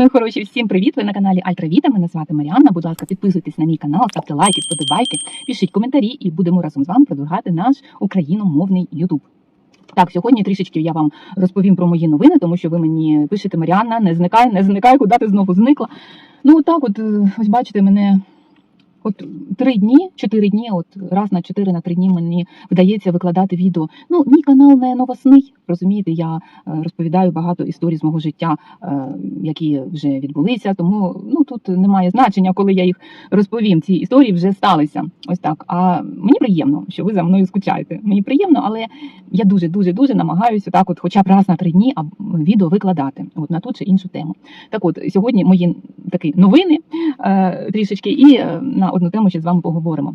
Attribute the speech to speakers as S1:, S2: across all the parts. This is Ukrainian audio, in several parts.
S1: Мої хороші! Всім привіт! Ви на каналі Альтравіта. Мене звати Маріанна. Будь ласка, підписуйтесь на мій канал, ставте лайки, вподобайки, пишіть коментарі, і будемо разом з вами продвигати наш україномовний Ютуб. Так, сьогодні трішечки я вам розповім про мої новини, тому що ви мені пишете Маріанна, не зникай, не зникай, куди ти знову зникла. Ну так, от е, ось бачите, мене от три дні, чотири дні, от раз на чотири на три дні мені вдається викладати відео. Ну, мій канал не новосний. Розумієте, я е, розповідаю багато історій з мого життя, е, які вже відбулися. Тому ну тут немає значення, коли я їх розповім. Ці історії вже сталися. Ось так. А мені приємно, що ви за мною скучаєте. Мені приємно, але я дуже дуже дуже намагаюся так, от, хоча б раз на три дні, відео викладати от на ту чи іншу тему. Так, от сьогодні мої такі новини е, трішечки, і е, одну тему ще з вами поговоримо.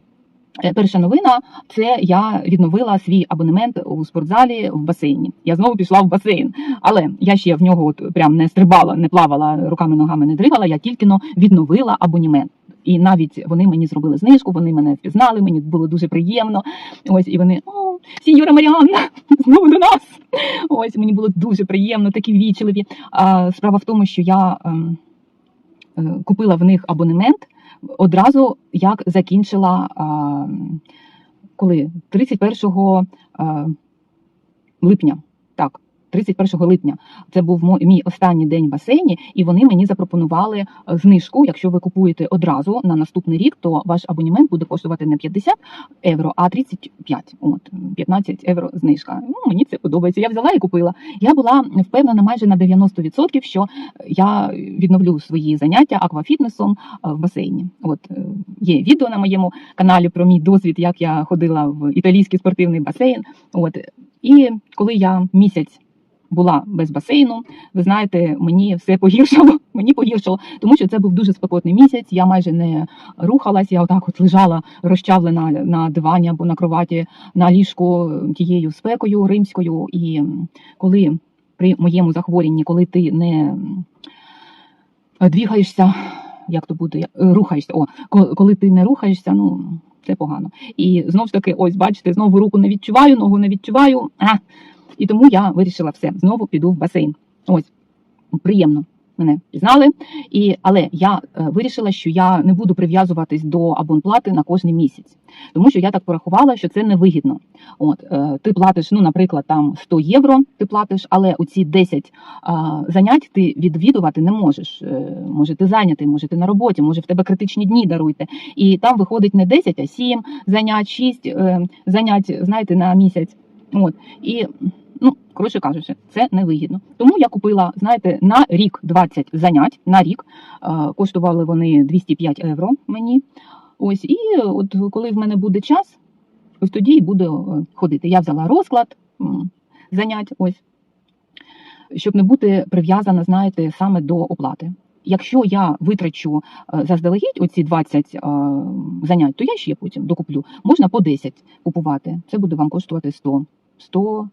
S1: Е, Перша новина це я відновила свій абонемент у спортзалі в басейні. Я знову пішла в басейн, але я ще в нього от прям не стрибала, не плавала руками, ногами не дригала. Я тільки но відновила абонемент. І навіть вони мені зробили знижку, вони мене впізнали, мені було дуже приємно. Ось і вони о, сіньора Маріанна, знову до нас. Ось мені було дуже приємно, такі вічливі. А справа в тому, що я ем, е, купила в них абонемент одразу, як закінчила коли 31 а, липня. Так. 31 липня це був мій останній день в басейні, і вони мені запропонували е, знижку. Якщо ви купуєте одразу на наступний рік, то ваш абонемент буде коштувати не 50 євро, а 35. От 15 євро знижка. Ну мені це подобається. Я взяла і купила. Я була впевнена майже на 90%, що я відновлю свої заняття аквафітнесом е, в басейні. От е, є відео на моєму каналі про мій досвід, як я ходила в італійський спортивний басейн. От і коли я місяць була без басейну, ви знаєте, мені все погіршало. Мені погіршало, тому що це був дуже спекотний місяць. Я майже не рухалась. Я отак от лежала розчавлена на дивані або на кроваті на ліжку тією спекою римською. І коли при моєму захворюванні, коли ти не двігаєшся, як то буде, е, рухаєшся, о, коли ти не рухаєшся, ну це погано. І знову ж таки, ось бачите, знову руку не відчуваю, ногу не відчуваю. А, і тому я вирішила все, знову піду в басейн. Ось приємно. Мене пізнали, і але я е, вирішила, що я не буду прив'язуватись до абонплати на кожний місяць, тому що я так порахувала, що це невигідно. От е, ти платиш, ну, наприклад, там 100 євро, ти платиш, але у ці 10 а, занять ти відвідувати не можеш. Е, може, ти зайнятий, може, ти на роботі, може, в тебе критичні дні даруйте. І там виходить не 10, а 7 занять, 6 е, занять, знаєте, на місяць. От і ну коротше кажучи, це невигідно. Тому я купила, знаєте, на рік 20 занять на рік. Е, коштували вони 205 євро мені. Ось, і от коли в мене буде час, ось тоді і буду е, ходити. Я взяла розклад занять, ось, щоб не бути прив'язана, знаєте, саме до оплати. Якщо я витрачу е, заздалегідь оці 20 е, занять, то я ще потім докуплю. Можна по 10 купувати. Це буде вам коштувати 100. 100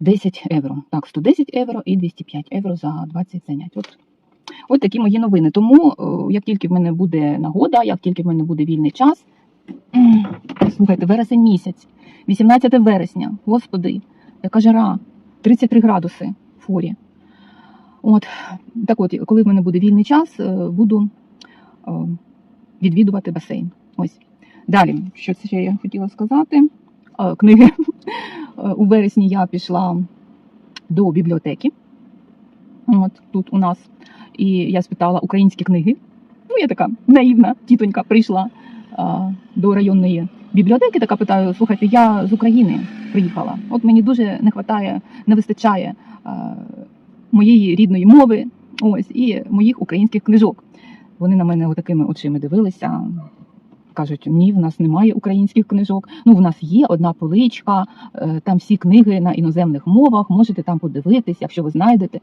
S1: 10 євро. Так, 110 євро і 205 євро за 20 занять. От, от такі мої новини. Тому, е, як тільки в мене буде нагода, як тільки в мене буде вільний час, слухайте, вересень місяць, 18 вересня, господи, яка жара, 33 градуси в форі. От, так от, коли в мене буде вільний час, е, буду е, відвідувати басейн. Ось. Далі, що це ще я хотіла сказати? Е, Книги. Е, У вересні я пішла до бібліотеки. От тут у нас. І я спитала українські книги. Ну, я така наївна тітонька прийшла а, до районної бібліотеки. Така питаю: слухайте, я з України приїхала. От мені дуже не вистачає, не вистачає а, моєї рідної мови, ось і моїх українських книжок. Вони на мене отакими очима дивилися. Кажуть, ні, в нас немає українських книжок. Ну, в нас є одна поличка, е, там всі книги на іноземних мовах. Можете там подивитись, якщо ви знайдете.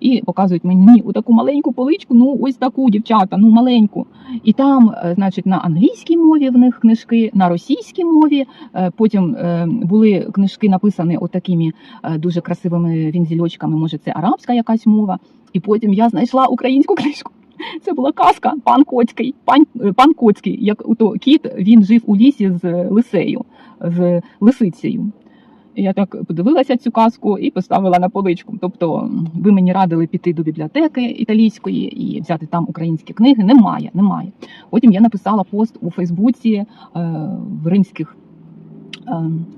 S1: І показують мені у таку маленьку поличку, ну ось таку дівчата, ну маленьку. І там, е, значить, на англійській мові в них книжки, на російській мові. Е, Потім були книжки написані отакими дуже красивими вінзільочками. Може, це арабська якась мова. І потім я знайшла українську книжку. Це була казка пан Коцький. Пан, е, пан Коцький, як ото кіт, він жив у лісі з лисею, з лисицею. Я так подивилася цю казку і поставила на поличку. Тобто, ви мені радили піти до бібліотеки італійської і взяти там українські книги. Немає, немає. Потім я написала пост у Фейсбуці е, в римських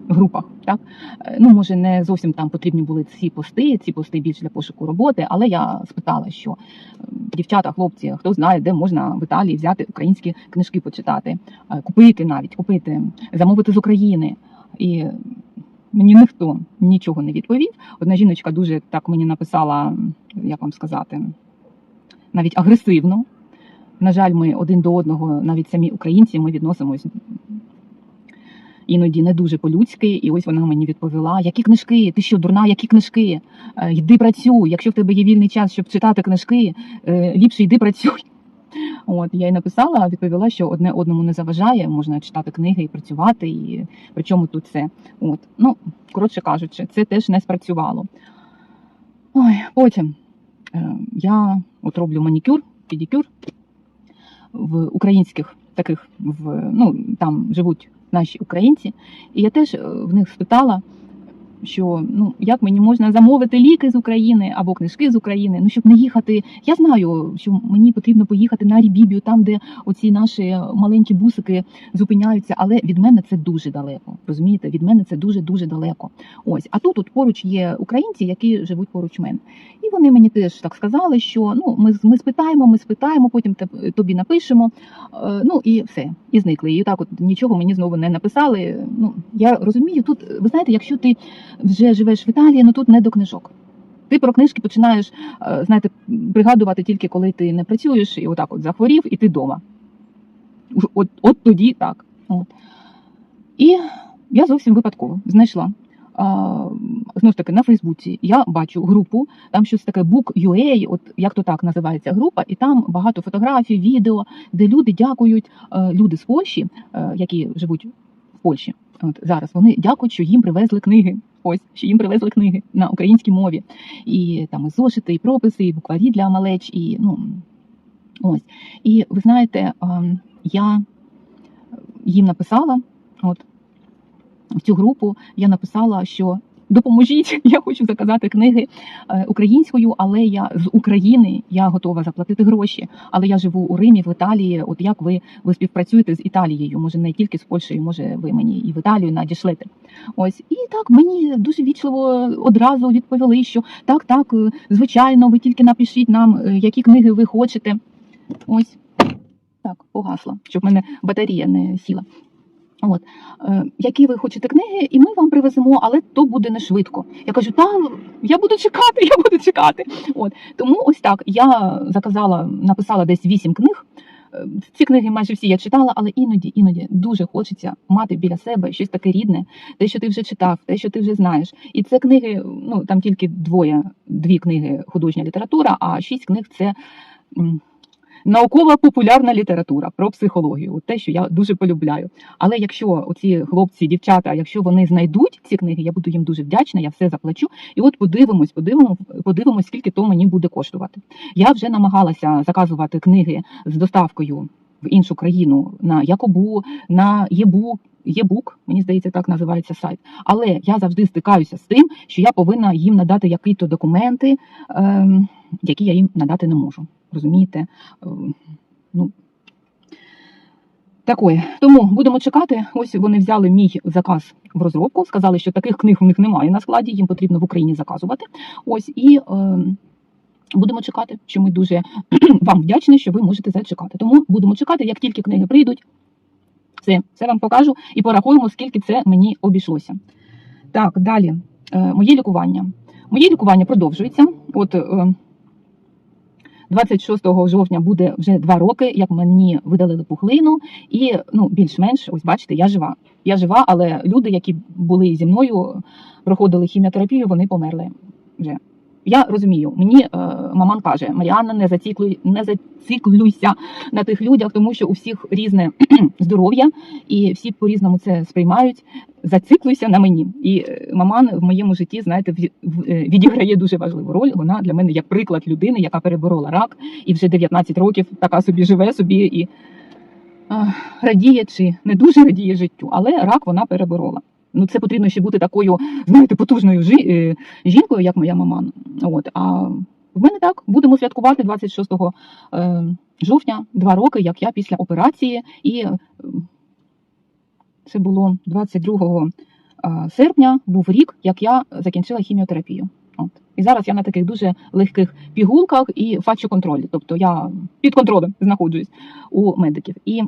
S1: групах. Так Е, ну може не зовсім там потрібні були ці пости. Ці пости більш для пошуку роботи. Але я спитала, що е, дівчата, хлопці, хто знає, де можна в Італії взяти українські книжки почитати, е, купити навіть купити, замовити з України. І мені ніхто нічого не відповів. Одна жіночка дуже так мені написала, як вам сказати, навіть агресивно. На жаль, ми один до одного, навіть самі українці, ми відносимось іноді не дуже по-людськи. І ось вона мені відповіла: які книжки? Ти що, дурна, які книжки? Е, Йди працюй. Якщо в тебе є вільний час, щоб читати книжки, е, ліпше йди працюй. От я й написала, відповіла, що одне одному не заважає, можна читати книги і працювати, і причому тут це. От ну коротше кажучи, це теж не спрацювало. Ой, потім е, я от роблю манікюр, педикюр в українських таких, в ну там живуть наші українці, і я теж е, в них спитала. Що ну як мені можна замовити ліки з України або книжки з України, ну щоб не їхати. Я знаю, що мені потрібно поїхати на Рібібію, там де оці наші маленькі бусики зупиняються, але від мене це дуже далеко. Розумієте, від мене це дуже дуже далеко. Ось, а тут от поруч є українці, які живуть поруч мене. І вони мені теж так сказали, що ну ми ми спитаємо, ми спитаємо, потім тобі напишемо. Е, ну і все, і зникли. І так, от нічого мені знову не написали. Ну я розумію, тут ви знаєте, якщо ти вже живеш в Італії, ну тут не до книжок. Ти про книжки починаєш е, знаєте, пригадувати тільки коли ти не працюєш і отак от захворів, і ти вдома. От, от тоді так. От. І я зовсім випадково знайшла. Знову ж таки, на Фейсбуці я бачу групу, там щось таке Book.ua, от як то так називається група, і там багато фотографій, відео, де люди дякують, е, люди з Польщі, е, які живуть в Польщі. От зараз вони дякують, що їм привезли книги. Ось що їм привезли книги на українській мові. І там і зошити, і прописи, і букварі для малеч, і ну ось. І ви знаєте, ем, я їм написала, от в цю групу я написала, що допоможіть, я хочу заказати книги е, українською, але я з України я готова заплатити гроші. Але я живу у Римі, в Італії. От як ви, ви співпрацюєте з Італією? Може, не тільки з Польщею, може, ви мені і в Італію надішлете. Ось і так мені дуже вічливо одразу відповіли, що так, так, е, звичайно, ви тільки напишіть нам, е, які книги ви хочете. Ось так, погасла, щоб мене батарія не сіла. От е, які ви хочете книги, і ми вам привеземо, але то буде не швидко. Я кажу, та я буду чекати, я буду чекати. От тому ось так я заказала, написала десь вісім книг. Е, Ці книги майже всі я читала, але іноді, іноді дуже хочеться мати біля себе щось таке рідне, те, що ти вже читав, те, що ти вже знаєш. І це книги, ну там тільки двоє, дві книги художня література, а шість книг це. Наукова популярна література про психологію, те, що я дуже полюбляю. Але якщо оці хлопці, дівчата, якщо вони знайдуть ці книги, я буду їм дуже вдячна, я все заплачу. І от подивимось, подивимось, подивимось, скільки то мені буде коштувати. Я вже намагалася заказувати книги з доставкою в іншу країну на Якобу, на Єбук. Єбук, мені здається, так називається сайт. Але я завжди стикаюся з тим, що я повинна їм надати якісь документи, ем, які я їм надати не можу. Розумієте? Ем, Ну, такое. Тому будемо чекати. Ось вони взяли мій заказ в розробку, сказали, що таких книг у них немає на складі, їм потрібно в Україні заказувати. Ось і. Ем, Будемо чекати, що ми дуже вам вдячні, що ви можете зачекати. Тому будемо чекати, як тільки книги прийдуть. Все, все вам покажу і порахуємо, скільки це мені обійшлося. Так, далі. Е, моє лікування. Моє лікування продовжується. От е, 26 жовтня буде вже два роки, як мені видалили пухлину, і ну більш-менш, ось бачите, я жива. Я жива, але люди, які були зі мною, проходили хіміотерапію, вони померли вже. Я розумію, мені е, маман каже: Маріанна, не заціклюй, не зациклюйся на тих людях, тому що у всіх різне здоров'я, і всі по-різному це сприймають. Зациклюйся на мені. І е, маман в моєму житті, знаєте, е, відіграє дуже важливу роль. Вона для мене як приклад людини, яка переборола рак, і вже 19 років така собі живе собі і радіє чи не дуже радіє життю, але рак вона переборола. Ну, це потрібно ще бути такою, знаєте, потужною жі- е, жінкою, як моя мама. От, а в мене так будемо святкувати 26 е, жовтня, два роки, як я після операції, і е, це було 22 е, серпня, був рік, як я закінчила хіміотерапію. От. І зараз я на таких дуже легких пігулках і фачу фачоконтролі. Тобто я під контролем знаходжусь у медиків. І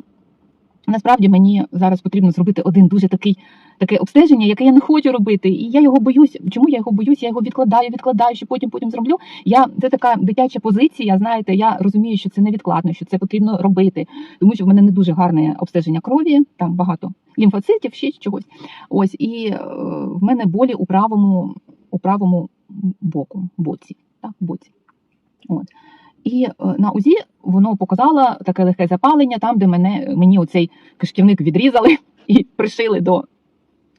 S1: насправді мені зараз потрібно зробити один дуже такий таке обстеження, яке я не хочу робити. І я його боюсь. Чому я його боюсь? Я його відкладаю, відкладаю, що потім потім зроблю. Я це така дитяча позиція. Знаєте, я розумію, що це невідкладно, що це потрібно робити, тому що в мене не дуже гарне обстеження крові, там багато лімфоцитів, ще чогось. Ось і е, в мене болі у правому, у правому боку, боці. Так, боці. От. І е, на УЗІ воно показало таке легке запалення, там, де мене, мені оцей кишківник відрізали і пришили до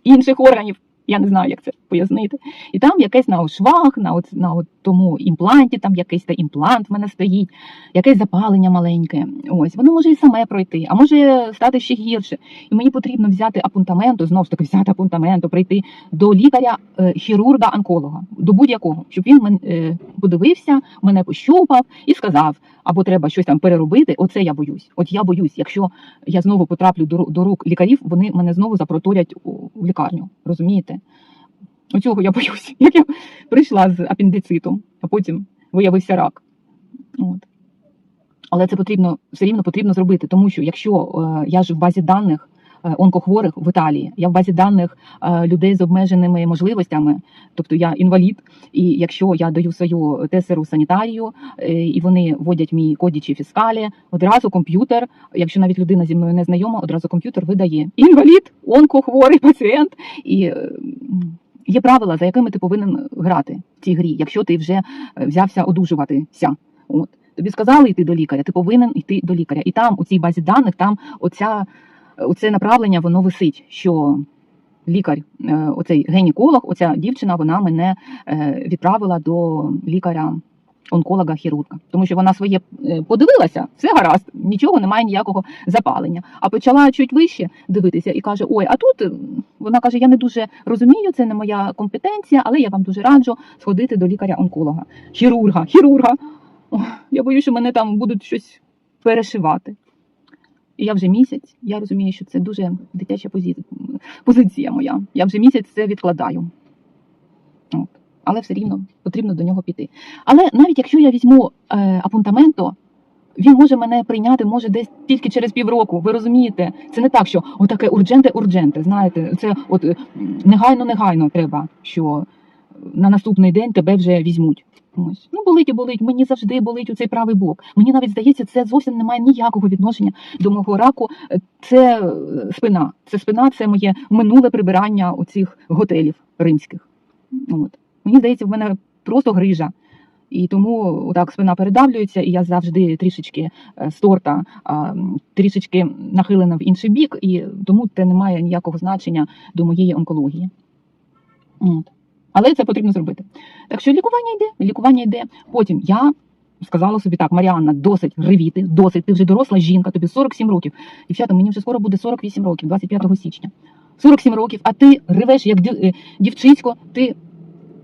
S1: інших органів. Я не знаю, як це пояснити. І там якесь на швах, на, от, на от тому імпланті, там якийсь та імплант в мене стоїть, якесь запалення маленьке. Ось воно може і саме пройти, а може стати ще гірше. І мені потрібно взяти апунтаменту, знову ж таки взяти апунтаменту, прийти до лікаря, е, хірурга, онколога, до будь-якого, щоб він мен, е, подивився, мене пощупав і сказав, або треба щось там переробити. Оце я боюсь. От я боюсь, якщо я знову потраплю до, рук лікарів, вони мене знову запроторять у, лікарню. Розумієте? Оцього я боюсь. Як я прийшла з апендицитом, а потім виявився рак. От. Але це потрібно все рівно потрібно зробити, тому що якщо е, я ж в базі даних онкохворих в Італії, я в базі даних е, людей з обмеженими можливостями, тобто я інвалід, і якщо я даю свою тесеру санітарію, е, і вони вводять мій кодічі фіскалі, одразу комп'ютер, якщо навіть людина зі мною не знайома, одразу комп'ютер видає інвалід, онкохворий пацієнт. І е, є правила, за якими ти повинен грати в цій грі, якщо ти вже е, взявся одужуватися. От. Тобі сказали йти до лікаря, ти повинен йти до лікаря. І там, у цій базі даних, там оця, оце направлення воно висить, що лікар, е, оцей геніколог, оця дівчина, вона мене е, відправила до лікаря. Онколога хірурга, тому що вона своє е, подивилася, все гаразд, нічого немає ніякого запалення. А почала чуть вище дивитися і каже: Ой, а тут вона каже: Я не дуже розумію, це не моя компетенція, але я вам дуже раджу сходити до лікаря-онколога, хірурга, хірурга. Ох, я боюся, що мене там будуть щось перешивати. І я вже місяць, я розумію, що це дуже дитяча позиція, моя. Я вже місяць це відкладаю. От. Але все рівно потрібно до нього піти. Але навіть якщо я візьму е, апунтаменто, він може мене прийняти, може десь тільки через півроку. Ви розумієте? Це не так, що отаке урдженте, урдженте. Знаєте, це от е, негайно, негайно треба, що на наступний день тебе вже візьмуть. Ось. Ну, болить і болить. Мені завжди болить у цей правий бок. Мені навіть здається, це зовсім не має ніякого відношення до мого раку. Це е, спина. Це спина, це моє минуле прибирання оцих готелів римських. От. Мені здається, в мене просто грижа. І тому так спина передавлюється, і я завжди трішечки е, з торта трішечки нахилена в інший бік, і тому це не має ніякого значення до моєї онкології. От. Але це потрібно зробити. Так що лікування йде, лікування йде. Потім я сказала собі так, Маріанна, досить ревіти, досить, ти вже доросла жінка, тобі 47 років. Дівчата, мені вже скоро буде 48 років, 25 січня. 47 років, а ти ревеш як е, дівчисько, ти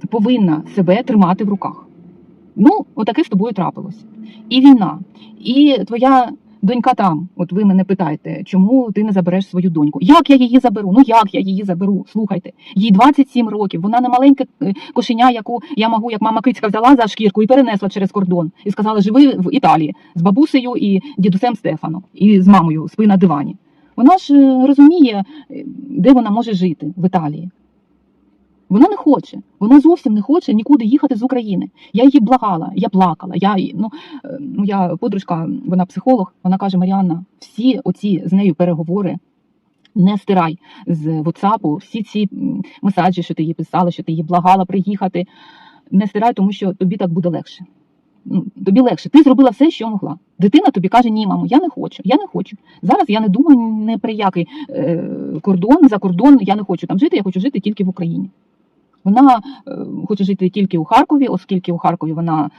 S1: повинна себе тримати в руках. Ну, отаке з тобою трапилось. І війна, і твоя донька там. От ви мене питаєте, чому ти не забереш свою доньку? Як я її заберу? Ну як я її заберу? Слухайте, їй 27 років. Вона не маленьке кошеня, яку я можу, як мама кицька взяла за шкірку і перенесла через кордон. І сказала, живи в Італії з бабусею і дідусем Стефаном, і з мамою спи на дивані. Вона ж е, розуміє, е, де вона може жити в Італії. Вона не хоче, вона зовсім не хоче нікуди їхати з України. Я її благала, я плакала. Я ну, е, моя подружка, вона психолог, вона каже: Маріанна, всі оці з нею переговори не стирай з WhatsApp, всі ці м, месаджі, що ти їй писала, що ти її благала приїхати. Не стирай, тому що тобі так буде легше. Ну, тобі легше. Ти зробила все, що могла. Дитина тобі каже: Ні, мамо, я не хочу, я не хочу. Зараз я не думаю не про який е, кордон, за кордон. Я не хочу там жити, я хочу жити тільки в Україні. Вона е, хоче жити тільки у Харкові, оскільки у Харкові вона,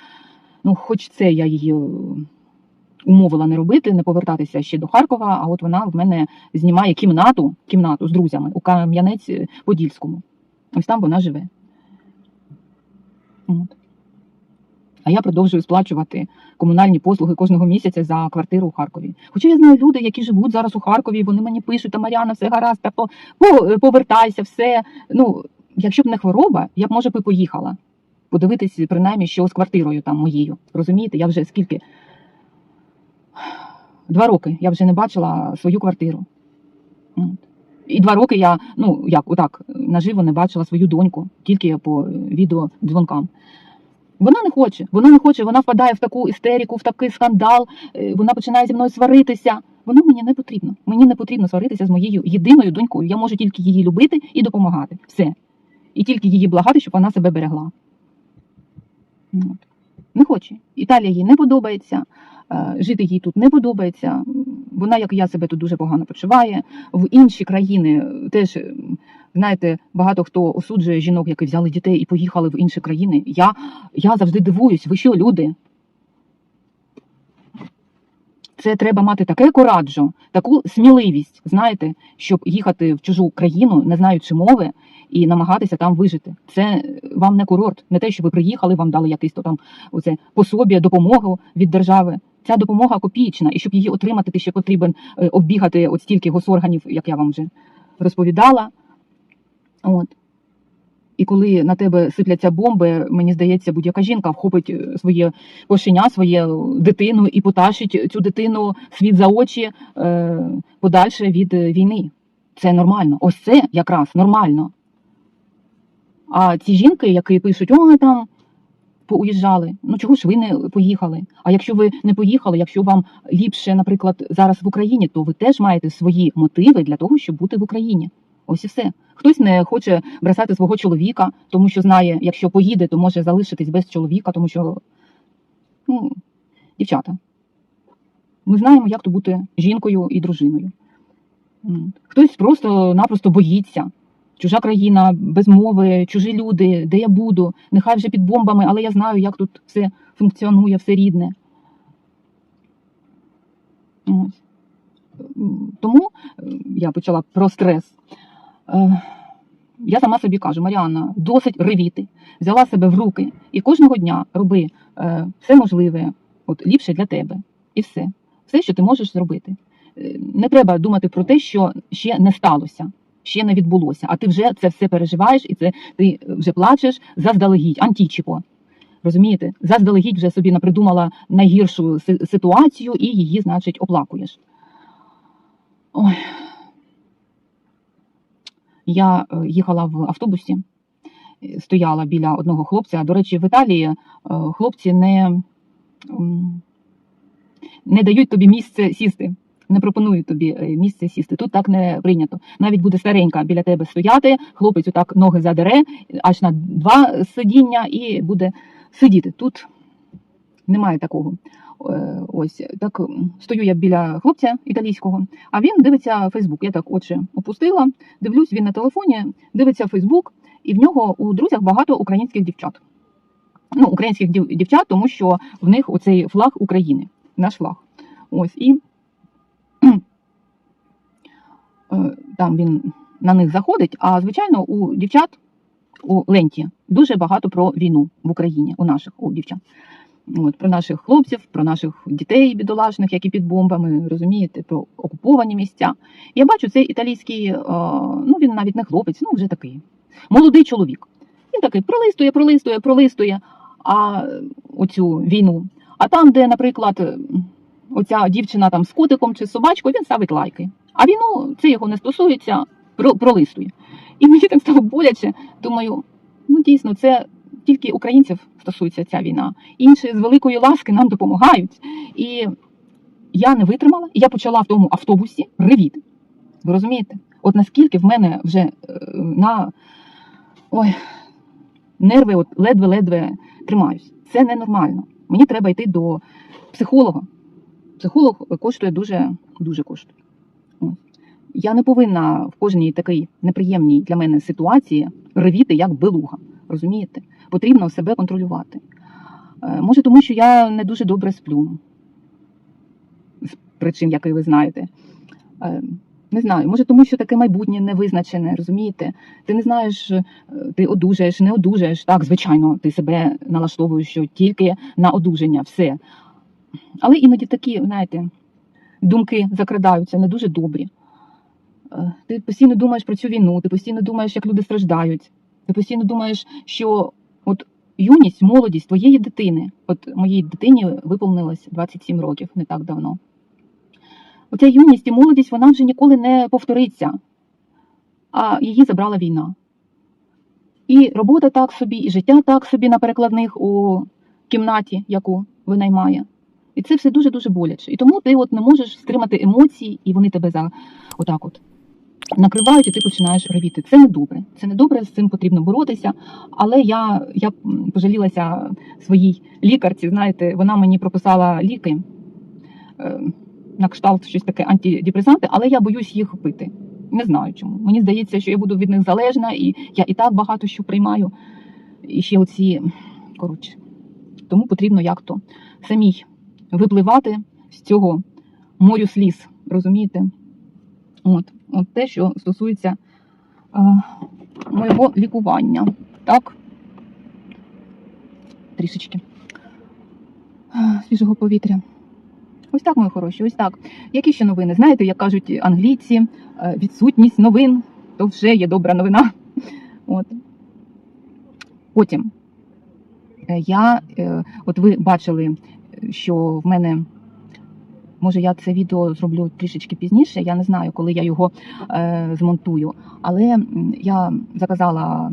S1: ну, хоч це я її е, умовила не робити, не повертатися ще до Харкова. А от вона в мене знімає кімнату, кімнату з друзями у Кам'янець-Подільському. Ось там вона живе. От. А я продовжую сплачувати комунальні послуги кожного місяця за квартиру у Харкові. Хоча я знаю люди, які живуть зараз у Харкові, вони мені пишуть, та Мар'яна, все гаразд, та по, по, повертайся, все. Ну, якщо б не хвороба, я б може би поїхала. Подивитись, принаймні, що з квартирою там моєю. Розумієте, я вже скільки? Два роки я вже не бачила свою квартиру. І два роки я, ну як, отак, наживо не бачила свою доньку, тільки по відеодзвонкам. Вона не хоче, вона не хоче, вона впадає в таку істерику, в такий скандал, е, вона починає зі мною сваритися. Воно мені не потрібно. Мені не потрібно сваритися з моєю єдиною донькою. Я можу тільки її любити і допомагати. Все. І тільки її благати, щоб вона себе берегла. От. Не хоче. Італія їй не подобається, е, жити їй тут не подобається. Вона, як я, себе тут дуже погано почуває. В інші країни теж, е, знаєте, багато хто осуджує жінок, які взяли дітей і поїхали в інші країни. Я, я завжди дивуюсь, ви що, люди? Це треба мати таке кораджо, таку сміливість, знаєте, щоб їхати в чужу країну, не знаючи мови, і намагатися там вижити. Це вам не курорт, не те, що ви приїхали, вам дали якийсь то там оце пособі, допомогу від держави. Ця допомога копійчна, і щоб її отримати, ти ще потрібен е, оббігати от стільки госорганів, як я вам вже розповідала. От. І коли на тебе сипляться бомби, мені здається, будь-яка жінка вхопить е, своє кошеня, своє дитину і потащить цю дитину світ за очі е, подальше від е, війни. Це нормально. Ось це якраз нормально. А ці жінки, які пишуть, о, там поуїжджали, ну чого ж ви не поїхали? А якщо ви не поїхали, якщо вам ліпше, наприклад, зараз в Україні, то ви теж маєте свої мотиви для того, щоб бути в Україні. Ось і все. Хтось не хоче бросати свого чоловіка, тому що знає, якщо поїде, то може залишитись без чоловіка, тому що ну, дівчата. Ми знаємо, як то бути жінкою і дружиною. Хтось просто-напросто боїться. Чужа країна, без мови, чужі люди, де я буду, нехай вже під бомбами, але я знаю, як тут все функціонує, все рідне. Ось. Тому е, я почала про стрес. Е, Я сама собі кажу, Маріанна, досить ревіти, взяла себе в руки і кожного дня роби е, все можливе, от ліпше для тебе. І все. Все, що ти можеш зробити. Е, Не треба думати про те, що ще не сталося, ще не відбулося. А ти вже це все переживаєш і це ти вже плачеш заздалегідь, антічіпо. Розумієте? Заздалегідь вже собі напридумала найгіршу ситуацію і її, значить, оплакуєш. Ой. Я е, їхала в автобусі, е, стояла біля одного хлопця. До речі, в Італії е, хлопці не, не дають тобі місце сісти, не пропонують тобі місце сісти. Тут так не прийнято. Навіть буде старенька біля тебе стояти, хлопець отак ноги задере, аж на два сидіння і буде сидіти. Тут немає такого. Е, Ось так стою я біля хлопця італійського, а він дивиться Фейсбук. Я так очі опустила, дивлюсь, він на телефоні, дивиться Фейсбук, і в нього у друзях багато українських дівчат. Ну, українських дів- дівчат, тому що в них оцей флаг України, наш флаг. Ось і е, там він на них заходить. А звичайно, у дівчат у ленті дуже багато про війну в Україні, у наших у дівчат. От, про наших хлопців, про наших дітей бідолашних, які під бомбами, розумієте, про окуповані місця. Я бачу цей італійський, е, ну він навіть не хлопець, ну вже такий молодий чоловік. Він такий пролистує, пролистує, пролистує а, оцю війну. А там, де, наприклад, оця дівчина там з котиком чи з собачкою, він ставить лайки. А війну це його не стосується, пролистує. І мені так стало боляче. Думаю, ну дійсно, це тільки українців стосується ця війна. Інші з великої ласки нам допомагають. І я не витримала, і я почала в тому автобусі ревіти. Ви розумієте? От наскільки в мене вже е, на ой, нерви от ледве-ледве тримаюсь. Це ненормально. Мені треба йти до психолога. Психолог коштує дуже, дуже коштує. Я не повинна в кожній такій неприємній для мене ситуації ревіти як белуга. Розумієте? Потрібно себе контролювати. Е, Може, тому що я не дуже добре сплю. з причин, який ви знаєте. Е, Не знаю, може, тому що таке майбутнє не визначене, розумієте? Ти не знаєш, е, ти одужаєш, не одужаєш. Так, звичайно, ти себе налаштовуєш, що тільки на одужання, все. Але іноді такі, знаєте, думки закрадаються не дуже добрі. Ти постійно думаєш про цю війну, ти постійно думаєш, як люди страждають. Ти постійно думаєш, що юність, молодість твоєї дитини, от моїй дитині виповнилось 27 років не так давно. Оця юність і молодість вона вже ніколи не повториться, а її забрала війна. І робота так собі, і життя так собі на перекладних у кімнаті, яку винаймає. І це все дуже-дуже боляче. І тому ти от не можеш стримати емоції, і вони тебе за отак от накривають, і ти починаєш ревіти. Це не добре. Це не добре, з цим потрібно боротися. Але я, я пожалілася своїй лікарці. Знаєте, вона мені прописала ліки е, на кшталт щось таке антидепресанти, але я боюсь їх пити. Не знаю чому. Мені здається, що я буду від них залежна, і я і так багато що приймаю. І ще оці коротше. Тому потрібно як то самій випливати з цього морю сліз. Розумієте? От, от те, що стосується е, моєго лікування. Так? Трішечки е, свіжого повітря. Ось так, мої хороші, ось так. Які ще новини? Знаєте, як кажуть англійці, е, відсутність новин то вже є добра новина. От. Потім я, от ви бачили, що в мене, може, я це відео зроблю трішечки пізніше, я не знаю, коли я його е, змонтую, але я заказала.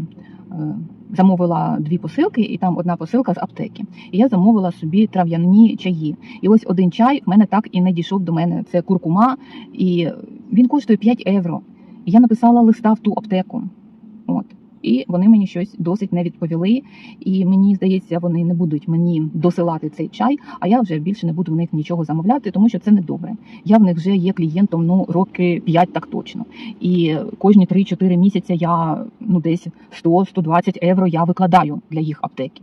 S1: е, Замовила дві посилки, і там одна посилка з аптеки. І я замовила собі трав'яні чаї. І ось один чай в мене так і не дійшов до мене. Це куркума, і він коштує 5 євро. І я написала листа в ту аптеку. От. І вони мені щось досить не відповіли. І мені здається, вони не будуть мені досилати цей чай, а я вже більше не буду в них нічого замовляти, тому що це не добре. Я в них вже є клієнтом ну роки 5 так точно. І кожні 3-4 місяці я ну десь 100-120 євро я викладаю для їх аптеки.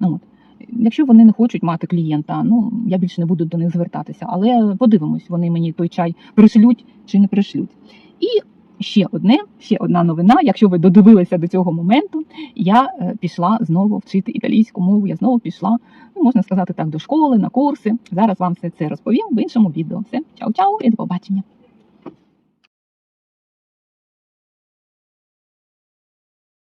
S1: Ну, от. Якщо вони не хочуть мати клієнта, ну я більше не буду до них звертатися. Але подивимось, вони мені той чай пришлють чи не пришлють. І ще одне, ще одна новина. Якщо ви додивилися до цього моменту, я е, пішла знову вчити італійську мову. Я знову пішла, ну можна сказати так, до школи, на курси. Зараз вам все це розповім в іншому відео. Все, чао-чао і до побачення.